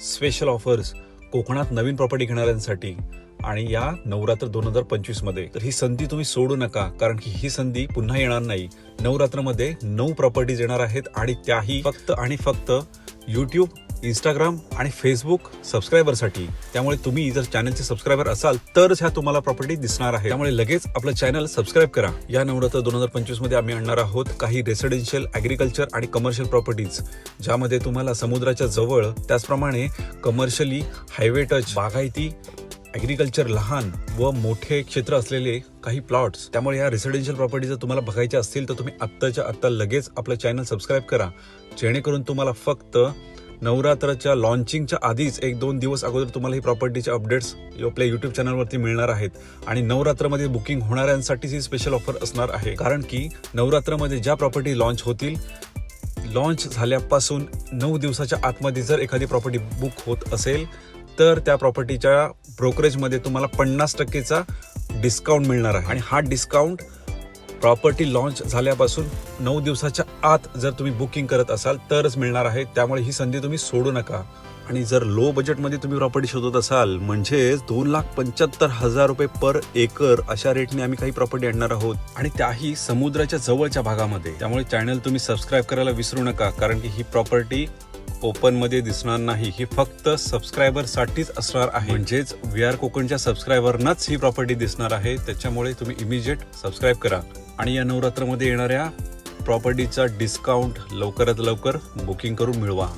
Special offers कोकणात नवीन property घेणाऱ्यांसाठी. आणि या नवरात्र दोन हजार पंचवीसमध्ये तर ही संधी तुम्ही सोडू नका कारण की ही संधी पुन्हा येणार नाही. नवरात्रमध्ये नऊ प्रॉपर्टीज येणार आहेत आणि त्याही फक्त आणि फक्त युट्यूब इंस्टाग्राम आणि फेसबुक सबस्क्रायबरसाठी त्यामुळे तुम्ही जर चॅनलचे सबस्क्रायबर असाल तरच ह्या तुम्हाला प्रॉपर्टी दिसणार आहे. त्यामुळे लगेच आपलं चॅनल सबस्क्राईब करा. या नवरात्र दोन हजार पंचवीसमध्ये आम्ही आणणार आहोत काही रेसिडेन्शियल ऍग्रिकल्चर आणि कमर्शियल प्रॉपर्टीज ज्यामध्ये तुम्हाला समुद्राच्या जवळ त्याचप्रमाणे कमर्शियली हायवे टच बागायती ॲग्रिकल्चर लहान व मोठे क्षेत्र असलेले काही प्लॉट्स त्यामुळे या रेसिडेन्शियल प्रॉपर्टी जर तुम्हाला बघायच्या असतील तर तुम्ही आत्ताच्या आत्ता लगेच आपलं चॅनल सबस्क्राईब करा. जेणेकरून तुम्हाला फक्त नवरात्राच्या लॉन्चिंगच्या आधीच एक दोन दिवस अगोदर तुम्हाला ही प्रॉपर्टीचे अपडेट्स आपल्या युट्यूब चॅनलवरती मिळणार आहेत. आणि नवरात्रामध्ये बुकिंग होणाऱ्यांसाठीच ही स्पेशल ऑफर असणार आहे. कारण की नवरात्रामध्ये ज्या प्रॉपर्टी लॉन्च होतील लॉन्च झाल्यापासून नऊ दिवसाच्या आतमध्ये जर एखादी प्रॉपर्टी बुक होत असेल तर त्या प्रॉपर्टीच्या ब्रोकरेजमध्ये तुम्हाला पन्नास टक्केचा डिस्काउंट मिळणार आहे. आणि हा डिस्काउंट प्रॉपर्टी लॉन्च झाल्यापासून नऊ दिवसाच्या आत जर तुम्ही बुकिंग करत असाल तरच मिळणार आहे. त्यामुळे ही संधी तुम्ही सोडू नका. आणि जर लो बजेटमध्ये तुम्ही प्रॉपर्टी शोधत असाल म्हणजेच दोन लाख पंच्याहत्तर हजार रुपये पर एकर अशा रेटने आम्ही काही प्रॉपर्टी आणणार आहोत. आणि त्याही समुद्राच्या जवळच्या भागामध्ये. त्यामुळे चॅनल तुम्ही सबस्क्राईब करायला विसरू नका कारण की ही प्रॉपर्टी ओपनमध्ये दिसणार नाही. ही फक्त सबस्क्रायबरसाठीच असणार आहे. म्हणजेच व्ही आर कोकणच्या सबस्क्रायबरनाच ही प्रॉपर्टी दिसणार आहे. त्याच्यामुळे तुम्ही इमिजिएट सबस्क्राईब करा. आणि या नवरात्रामध्ये येणाऱ्या प्रॉपर्टीचा डिस्काउंट लवकरात लवकर बुकिंग करून मिळवा.